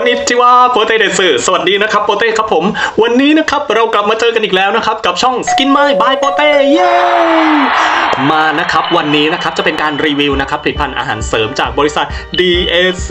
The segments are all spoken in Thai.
อนนิชิว่าโปเต้เดซสวัสดีนะครับโปเต้ครับผม วันนี้นะครับเรากลับมาเจอกันอีกแล้วนะครับ กับช่อง Skin My by โปเต้เย้มานะครับวันนี้นะครับจะเป็นการรีวิวนะครับผลิตภัณฑ์อาหารเสริมจากบริษัท DAC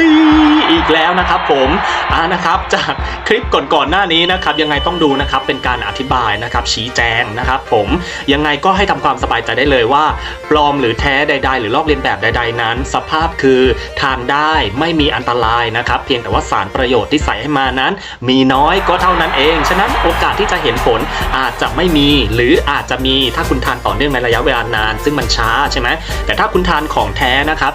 อีกแล้วนะครับผมอ่านะครับจากคลิปก่อนๆหน้านี้นะครับยังไงต้องดูนะครับเป็นการอธิบายนะครับชี้แจงนะครับผมยังไงก็ให้ทำความสบายใจได้เลยว่าปลอมหรือแท้ใด ๆ หรือลอกเลียนแบบใด ๆ นั้น สภาพคือทานได้ไม่มีอันตรายนะครับเพียงแต่ว่าสารประโยชน์ที่ใส่ให้มานั้น มีน้อยก็เท่านั้นเอง ฉะนั้นโอกาสที่จะเห็นผลอาจจะไม่มี หรืออาจจะมีถ้าคุณทานต่อเนื่องในระยะเวลานาน ซึ่งมันช้าใช่ไหมแต่ถ้าคุณทานของแท้นะครับ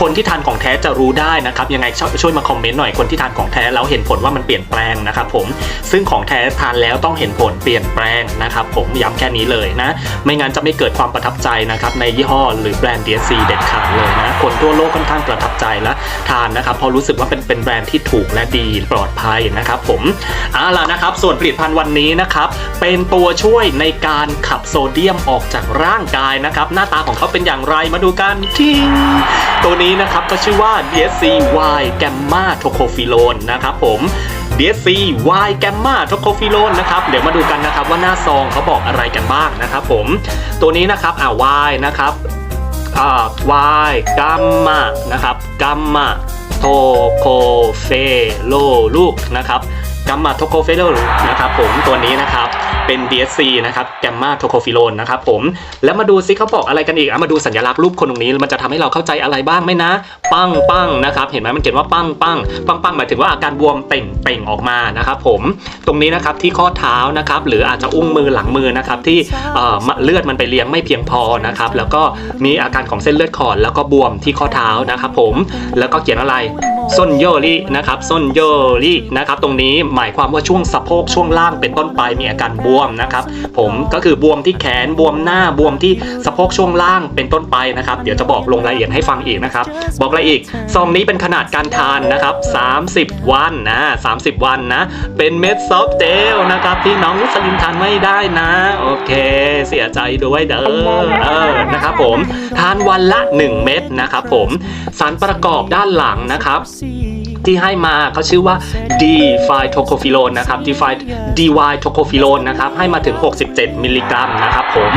คนที่ทานของแท้จะรู้ได้นะครับยังไงช่วยช่วยมาคอมเมนต์หน่อยคนที่ทานของแท้แล้วเห็นผลว่ามันเปลี่ยนแปลงนะครับผมซึ่งของแท้ทานแล้วต้องเห็นผลเปลี่ยนแปลงนะครับผมย้ำแค่นี้เลยนะ ไม่งั้นจะไม่เกิดความประทับใจนะครับในยี่ห้อหรือแบรนด์ DSC เด็ดขาดเลยนะคนทั่วโลกค่อนข้างประทับใจและ ทานนะครับเพราะรู้สึกว่าเป็นเป็นแบรนด์ที่ถูกและดีปลอดภัยนะครับผมเอาล่ะนะครับ ส่วนผลิตภัณฑ์วันนี้นะครับเป็นตัวช่วยในการขับโซเดียมออกจากร่างกายนะครับ หน้าตาของเขาเป็นอย่างไรมาดูกันทิงตัวนี้นะครับก็ชื่อว่า DSC Y Gamma Tocopherol นะครับผม DSC Y Gamma Tocopherol นะครับเดี๋ยวมาดูกันนะครับว่าหน้าซองเขาบอกอะไรกันบ้างนะครับผมตัวนี้นะครับอ่า Y นะครับ อ่า Y Gamma นะครับ Gamma Tocopherol นะครับ Gamma Tocopherol นะครับผมตัวนี้นะครับ เป็น DSC นะครับ Gamma Tocopherol นะครับผม แล้วมาดูซิเขาบอกอะไรกันอีกอะมาดูสัญลักษณ์รูปคนตรงนี้ มันจะทำให้เราเข้าใจอะไรบ้างไหมนะ ปั้งปั้งนะครับ เห็นไหมมันเขียนว่าปั้งปั้งปั้งปั้งหมายถึงว่าอาการบวมเต่งเต่งออกมานะครับผม ตรงนี้นะครับที่ข้อเท้านะครับหรืออาจจะอุ้งมือหลังมือนะครับที่เอ่อเลือดมันไปเลี้ยงไม่เพียงพอนะครับแล้วก็มีอาการของเส้นเลือดขอดแล้วก็บวมที่ข้อเท้านะครับผมแล้วก็เขียนอะไรส้นโยรินะครับส้นโยรินะครับตรงนี้หมายความว่าช่วงสะโพกช่วงล่างเป็นต้นไปมีอาการบวมนะครับ ผมก็คือบวมที่แขนบวมหน้าบวมที่สะโพกช่วงล่างเป็นต้นไปนะครับ เดี๋ยวจะบอกลงรายละเอียดให้ฟังอีกนะครับ บอกอะไรอีกซองนี้เป็นขนาดการทานนะครับ 30 วันนะ30 วันนะ เป็นเม็ดซอฟเจลนะครับที่น้องมุสลิมทานไม่ได้นะ โอเค เสียใจด้วยเด้อเออนะครับผมทานวันละ 1 เม็ดนะครับผมสารประกอบด้านหลังนะครับ ที่ให้มาเขาชื่อว่า d f i t o c o p h i l o n นะครับ d f i dy t o c o p h i l o n นะครับ ให้มาถึง 67 มิลลิกรัมนะครับผม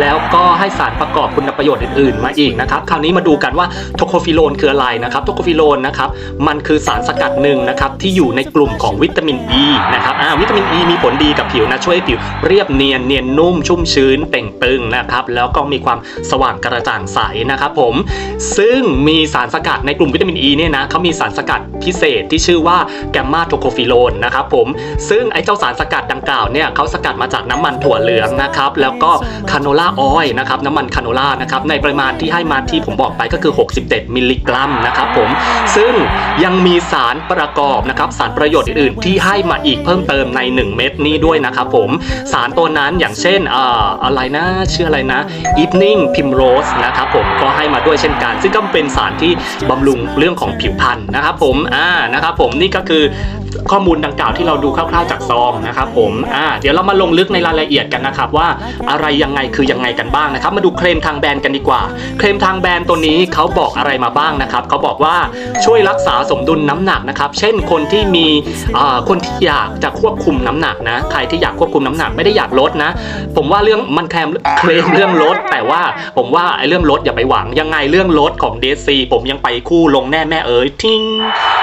แล้วก็ให้สารประกอบคุณประโยชน์อื่นๆ มาอีกนะครับ คราวนี้มาดูกันว่าโทโคฟิโลนคืออะไรนะครับ โทโคฟิโลนนะครับ มันคือสารสกัดหนึ่งนะครับ ที่อยู่ในกลุ่มของวิตามิน E นะครับ อ่า วิตามิน E มีผลดีกับผิวนะ ช่วยให้ผิวเรียบเนียน เนียนนุ่ม ชุ่มชื้น เต่งตึงนะครับ แล้วก็มีความสว่างกระจ่างใสนะครับผม ซึ่งมีสารสกัดในกลุ่มวิตามิน E เนี่ยนะเขามีสารสกัดพิเศษที่ชื่อว่าแกมมาโทโคฟิโลนนะครับผมซึ่งไอ้เจ้าสารสกัดดังกล่าวเนี่ยเขาสกัดมาจากน้ำมันถั่วเหลืองนะครับแล้วก็คาโนล่าออยนะครับน้ำมันคาโนล่านะครับในปริมาณที่ให้มาที่ผมบอกไปก็คือ 67 มิลลิกรัมนะครับผมซึ่งยังมีสารประกอบนะครับสารประโยชน์อื่นๆ ที่ให้มาอีกเพิ่มเติมใน 1 เม็ดนี้ด้วยนะครับผมสารตัวนั้นอย่างเช่นออะไรนะชื่ออะไรนะ Evening Primrose นะครับผมก็ให้มาด้วยเช่นกัน ซึ่งก็เป็นสารที่บำรุงเรื่องของผิวพรรณนะครับผมอ่านะครับผมนี่ก็คือข้อมูลดังกล่าวที่เราดูคร่าวๆจากซองนะครับผมอ่าเดี๋ยวเรามาลงลึกในรายละเอียดกันนะครับว่าอะไรยังไงคือยังไงกันบ้างนะครับ มาดูเคลมทางแบรนด์กันดีกว่า เคลมทางแบรนด์ตัวนี้เขาบอกอะไรมาบ้างนะครับเขาบอกว่าช่วยรักษาสมดุลน้ำหนักนะครับ เช่นคนที่มีอ่าคนที่อยากจะควบคุมน้ำหนักนะใครที่อยากควบคุมน้ำหนักไม่ได้อยากลดนะ ผมว่าเรื่องมันแคลมเคลมเรื่องลด แต่ว่าผมว่าไอ้เรื่องลดอย่าไปหวังยังไงเรื่องลดของ DSC ผมยังไปคู่ลงแน่แม่เอ๋ยทิ้ง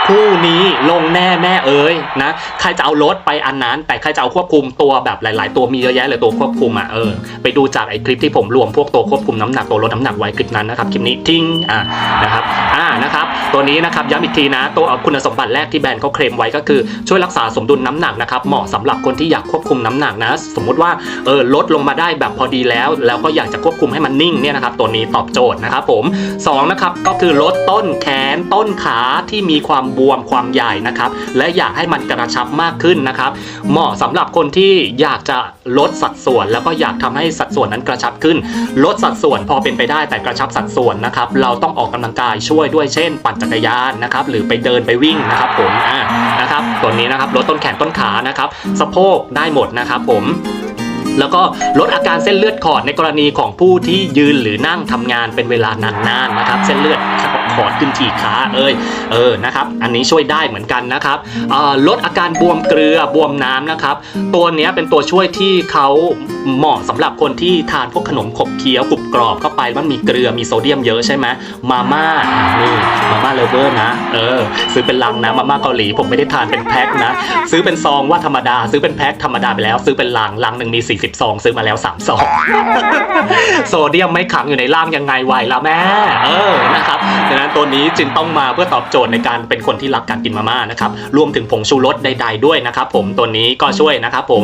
คู่นี้ลงแน่แม่เอ๋ยนะใครจะเอารถไปอันนั้น แต่ใครจะเอาควบคุมตัวแบบหลาย ๆ ตัวมีเยอะแยะเลยตัวควบคุมอะเออไปดูจากไอ้คลิปที่ผมรวมพวกตัวควบคุมน้ำหนักตัวลดน้ำหนักไว้คลิปนั้นนะครับคลิปนี้ทิ้งอะนะครับอะ นะครับตัวนี้นะครับย้ำอีกทีนะตัวคุณสมบัติแรกที่แบรนด์เขาเคลมไว้ก็คือช่วยรักษาสมดุลน้ำหนักนะครับเหมาะสำหรับคนที่อยากควบคุมน้ำหนักนะสมมุติว่าเออลดลงมาได้แบบพอดีแล้ว แล้วก็อยากจะควบคุมให้มันนิ่งเนี่ยนะครับตัวนี้ตอบโจทย์นะครับผมสองนะครับก็คือลดต้นแขนต้นขาที่มีความบวมความใหญ่นะครับและอยากให้มันกระชับมากขึ้นนะครับเหมาะสำหรับคนที่อยากจะลดสัดส่วน แล้วก็อยากทำให้สัดส่วนนั้นกระชับขึ้น ลดสัดส่วนพอเป็นไปได้แต่กระชับสัดส่วนนะครับเราต้องออกกำลังกายช่วยด้วยเช่น ปั่นจักรยานนะครับหรือไปเดินไปวิ่งนะครับผมอ่านะครับตัวนี้นะครับลดต้นแขนต้นขานะครับสะโพกได้หมดนะครับผมแล้วก็ลดอาการเส้นเลือดขอดในกรณีของผู้ที่ยืนหรือนั่งทำงานเป็นเวลานานๆนะครับ เส้นเลือดขอดขึ้นที่ขาเอ้ยเออนะครับ อันนี้ช่วยได้เหมือนกันนะครับออลดอาการบวมเกลือบวมน้ำนะครับ ตัวนี้เป็นตัวช่วยที่เขาเหมาะสำหรับคนที่ทานพวกขนมขบเคี้ยวกรุ กรอบเข้าไปมันมีเกลือมีโซเดียมเยอะใช่ไหมมาม่านี่มาม่าเลเวอร์นะเออซื้อเป็นลังนะมาม่าเกาหลีผมไม่ได้ทานเป็นแพ็คนะ ซื้อเป็นซองว่าธรรมดา ซื้อเป็นแพ็คธรรมดาไปแล้ว ซื้อเป็นลังลังหนึ่งมี 40ซองซื้อมาแล้ว3ซองโซเดียมไม่ขังอยู่ในร่างยังไงไหวละแม่เออนะครับดังนั้นตัวนี้จึงต้องมาเพื่อตอบโจทย์ในการเป็นคนที่รักการกินมาม่านะครับรวมถึงผงชูรสใดๆด้วยนะครับผมตัวนี้ก็ช่วยนะครับผม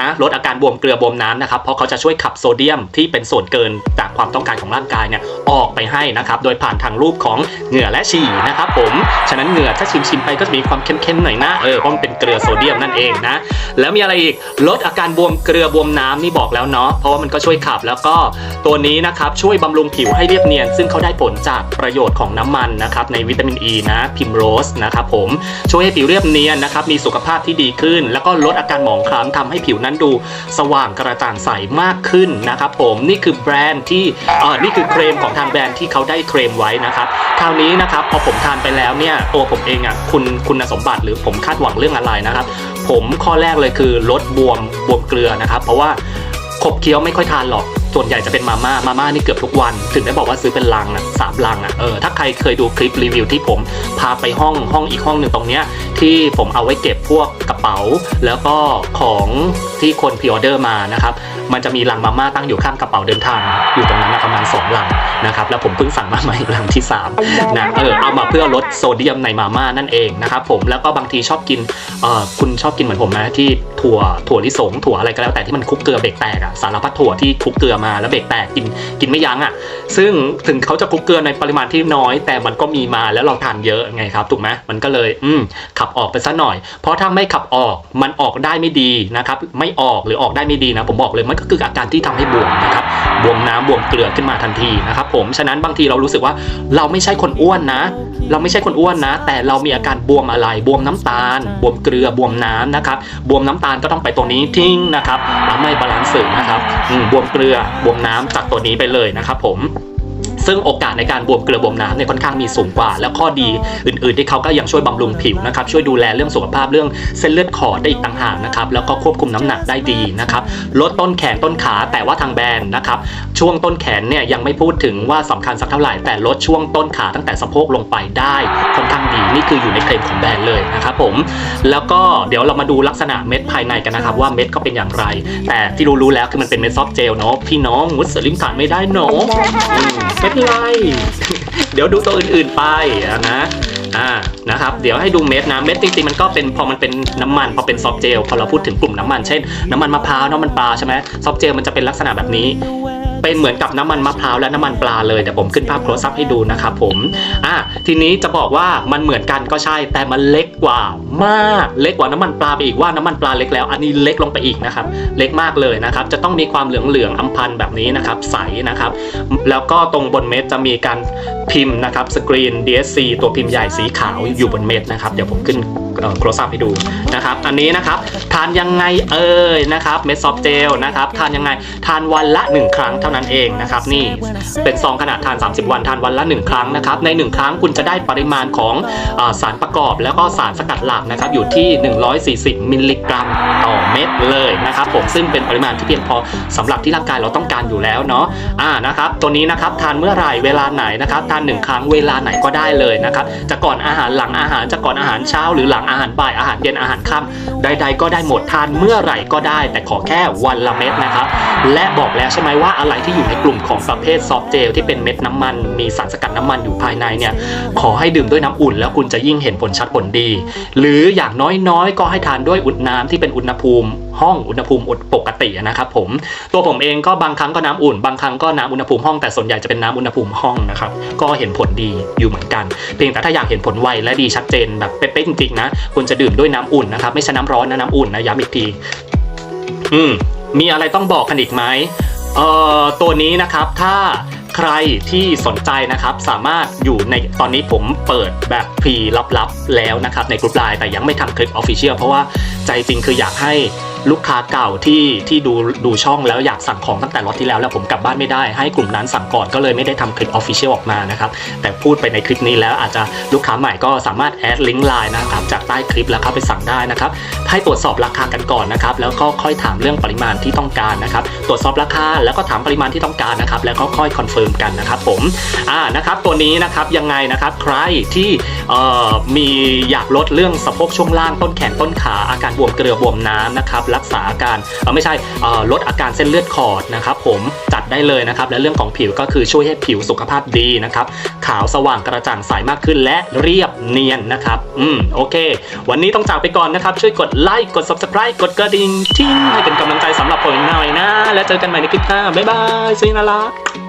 นะลดอาการบวมเกลือบวมน้ำนะครับเพราะเขาจะช่วยขับโซเดียมที่เป็นส่วนเกินจากความต้องการของร่างกายเนี่ยออกไปให้นะครับ โดยผ่านทางรูปของเหงื่อและฉี่นะครับผมฉะนั้นเหงื่อถ้าชิมๆไปก็จะมีความเค็มๆหน่อยนะเออเพราะมันเป็นเกลือโซเดียมนั่นเองนะแล้วมีอะไรอีกลดอาการบวมเกลือบวมน้ำนี่บอกแล้วเนาะเพราะว่ามันก็ช่วยขับแล้วก็ตัวนี้นะครับช่วยบำรุงผิวให้เรียบเนียน ซึ่งเขาได้ผลจากประโยชน์ของน้ำมันนะครับในวิตามินอ e ีนะพิมโรสนะครับผมช่วยให้ผิวเรียบเนียนนะครับมีสุขภาพที่ดีขึ้น แล้วก็ลดอาการหมองคล้ำทำให้ผิวนั้นดูสว่างกระจ่างใสมากขึ้นนะครับผมนี่คือแบรนด์ที่เออนี่คือเครมของทางแบรนด์ที่เขาได้เครมไว้นะครับคราวนี้นะครับพอผมทานไปแล้วเนี่ยตัวผมเองอะคุณคุณสมบัติหรือผมคาดหวังเรื่องอะไรนะครับ ผมข้อแรกเลยคือลดบวมบวมเกลือนะครับ เพราะว่าขบเคี้ยวไม่ค่อยทานหรอกส่วนใหญ่จะเป็นมาม่า มาม่านี่เกือบทุกวัน ถึงได้บอกว่าซื้อเป็นลังอะสามลังอะ เออ ถ้าใครเคยดูคลิปรีวิวที่ผมพาไปห้องห้องอีกห้องหนึ่งตรงเนี้ยที่ผมเอาไว้เก็บพวกกระเป๋า แล้วก็ของที่คนพรีออเดอร์มานะครับ มันจะมีลังมาม่าตั้งอยู่ข้างกระเป๋าเดินทาง อยู่ตรงนั้นประมาณสองลัง นะครับแล้วผมเพิ่งสั่งมาใหม่ลังที่สามนะเออเอามาเพื่อลดโซเดียมในมาม่านั่นเองนะครับผมแล้วก็บางทีชอบกินเอ่อคุณชอบกินเหมือนผมนะที่ถั่วถั่วลิสงถั่วอะไรก็แล้วแต่ที่มันคลุกเกลือเบรกแตกอะสารพัดถั่วที่คลุกเกลือมาแล้วเบรกแตกกินกินไม่ยั้งอะซึ่งถึงเขาจะคลุกเกลือในปริมาณที่น้อย แต่มันก็มีมาแล้วเราทานเยอะไงครับถูกไหมมันก็เลยอืมขับออกไปซะหน่อย เพราะถ้าไม่ขับออกมันออกได้ไม่ดีนะครับไม่ออกหรือออกได้ไม่ดีนะผมบอกเลยมันก็คืออาการที่ทำให้บวมนะครับบวมน้ำบวมเกลือขึ้นมาทันทีนะครับผม ฉะนั้นบางทีเรารู้สึกว่าเราไม่ใช่คนอ้วนนะ เราไม่ใช่คนอ้วนนะ แต่เรามีอาการบวมอะไร บวมน้ำตาล บวมเกลือบวมน้ำนะครับ บวมน้ำตาลก็ต้องไปตัวนี้ทิ้งนะครับแล้วไม่บาลานซ์สึนะครับอืมบวมเกลือบวมน้ำจากตัวนี้ไปเลยนะครับผมซึ่งโอกาสในการบวมเกลือบวมน้ำเนี่ยค่อนข้างมีสูงกว่า แล้วข้อดี อื่นๆ ที่เขาก็ยังช่วยบำรุงผิวนะครับช่วยดูแลเรื่องสุขภาพเรื่องเส้นเลือดขอดได้อีกต่างหากนะครับแล้วก็ควบคุมน้ำหนักได้ดีนะครับลดต้นแขนต้นขาแต่ว่าทางแบรนด์นะครับช่วงต้นแขนเนี่ยยังไม่พูดถึงว่าสำคัญสักเท่าไหร่แต่ลดช่วงต้นขาตั้งแต่สะโพกลงไปได้ค่อนข้างดีนี่คืออยู่ในเคลมของแบรนด์เลยนะครับผมแล้วก็เดี๋ยวเรามาดูลักษณะเม็ดภายในกันนะครับว่าเม็ดเขาเป็นอย่างไร แต่ที่รู้ๆแล้วคือมันเป็นเม็ดซอฟต์เจลเนาะพี่น้องมุสลิมทานไม่ได้เนาะอืมไม่เป็นไรเดี๋ยวดูตัวอื่นๆไปนะอ่านะครับเดี๋ยวให้ดูเม็ดนะเม็ดจริงๆมันก็เป็นพอมันเป็นน้ำมันพอเป็นซอฟต์เจลพอเราพูดถึงกลุ่มน้ำมันเช่นน้ำมันมะพร้าวน้ำมันปลาใช่ไหมซอฟต์เจลมันจะเป็นลักษณะแบบนี้ เป็นเหมือนกับน้ำมันมะพร้าวและน้ำมันปลาเลยเดี๋ยวผมขึ้นภาพโคลซัพให้ดูนะครับผมอะทีนี้จะบอกว่ามันเหมือนกันก็ใช่ แต่มันเล็กกว่ามากเล็กกว่าน้ำมันปลาไปอีกว่าน้ำมันปลาเล็กแล้ว อันนี้เล็กลงไปอีกนะครับ เล็กมากเลยนะครับ จะต้องมีความเหลืองๆอำพันแบบนี้นะครับ ใสนะครับ แล้วก็ตรงบนเม็ดจะมีการพิมพ์นะครับสกรีน DSC ตัวพิมพ์ใหญ่สีขาวอยู่บนเม็ดนะครับ เดี๋ยวผมขึ้น โคลซัพให้ดูนะครับ อันนี้นะครับ ทานยังไงเอ่ยนะครับเม็ดซอฟเจลนะครับ ทานยังไงทานวันละ 1 ครั้งเท่านั้นเองนะครับนี่เป็นซองขนาดทาน 30 วันทานวันละ 1 ครั้งนะครับ ใน 1 ครั้งคุณจะได้ปริมาณของอสารประกอบ แล้วก็สารสกัดหลักนะครับอยู่ที่ 140 มิลลิกรัมต่อเม็ดเลยนะครับผมซึ่งเป็นปริมาณที่เพียงพอสำหรับที่ร่างกายเราต้องการอยู่แล้วเนาะอ่านะครับตัวนี้นะครับทานเมื่อไหร่เวลาไหนนะครับทานหนึ่งครั้งเวลาไหนก็ได้เลยนะครับจะก่อนอาหารหลังอาหารจะก่อนอาหารเช้าหรือหลังอาหารบ่ายอาหารเย็นอาหารค่ำใด ๆ ก็ได้หมดทานเมื่อไหร่ก็ได้ แต่ขอแค่วันละเม็ดนะครับ และบอกแล้วใช่ไหมว่าอะไรที่อยู่ในกลุ่มของประเภทซอฟเจลที่เป็นเม็ดน้ำมัน มีสารสกัดน้ำมันอยู่ภายในเนี่ยขอให้ดื่มด้วยน้ำอุ่น แล้วคุณจะยิ่งเห็นผลชัดผลดี หรืออย่างน้อยๆ ก็ให้ทานด้วยอุณน้ำที่เป็นอุณหภูมิ ห้องอุณหภูมิอดปกตินะครับผมตัวผมเองก็บางครั้งก็น้ำอุ่น บางครั้งก็น้ำอุณหภูมิห้องแต่ส่วนใหญ่จะเป็นน้ำอุณหภูมิห้องนะครับก็เห็นผลดีอยู่เหมือนกัน เพียงแต่ถ้าอยากเห็นผลไวและดีชัดเจนแบบเป๊ะๆจริงๆนะควรจะดื่มด้วยน้ำอุ่นนะครับไม่ใช่น้ำร้อนนะน้ำอุ่นนะย้ำอีกทีอืมมีอะไรต้องบอกกันอีกไหมเอ่อตัวนี้นะครับถ้าใครที่สนใจนะครับสามารถอยู่ในตอนนี้ผมเปิดแบบพรีลับๆแล้วนะครับในกลุ่มไลน์แต่ยังไม่ทำคลิปออฟฟิเชียลเพราะว่าใจจริงคืออยากให้ ลูกค้าเก่าที่ที่ดูดูช่องแล้วอยากสั่งของตั้งแต่ล็อตที่แล้วแล้วผมกลับบ้านไม่ได้ให้กลุ่มนั้นสั่งก่อนก็เลยไม่ได้ทำคลิปออฟฟิเชียลออกมานะครับ แต่พูดไปในคลิปนี้แล้วอาจจะลูกค้าใหม่ก็สามารถแอดลิงก์ไลน์นะครับจากใต้คลิปแล้วเข้าไปสั่งได้นะครับให้ตรวจสอบราคากันก่อนนะครับแล้วก็ค่อยถามเรื่องปริมาณที่ต้องการนะครับตรวจสอบราคาแล้วก็ถามปริมาณที่ต้องการนะครับแล้วก็ค่อยคอนเฟิร์มกันนะครับผมอ่านะครับตัวนี้นะครับยังไงนะครับใครที่เอ่อมีอยากลดเรื่องสะโพกช่วงล่างต้นแขนต้นขาอาการบวมเกลือบวมน้ำนะครับรักษาอาการเออไม่ใช่ลดอาการเส้นเลือดขอดนะครับผมจัดได้เลยนะครับและเรื่องของผิวก็คือช่วยให้ผิวสุขภาพดีนะครับขาวสว่างกระจ่างใสมากขึ้นและเรียบเนียนนะครับอืมโอเค วันนี้ต้องจากไปก่อนนะครับ ช่วยกดไลค์กด subscribe กดกระดิ่งทิ้งให้เป็นกำลังใจสำหรับผมหน่อยนะ แล้วเจอกันใหม่ในคลิปหน้าบ๊ายบายสวัสดีนะรัก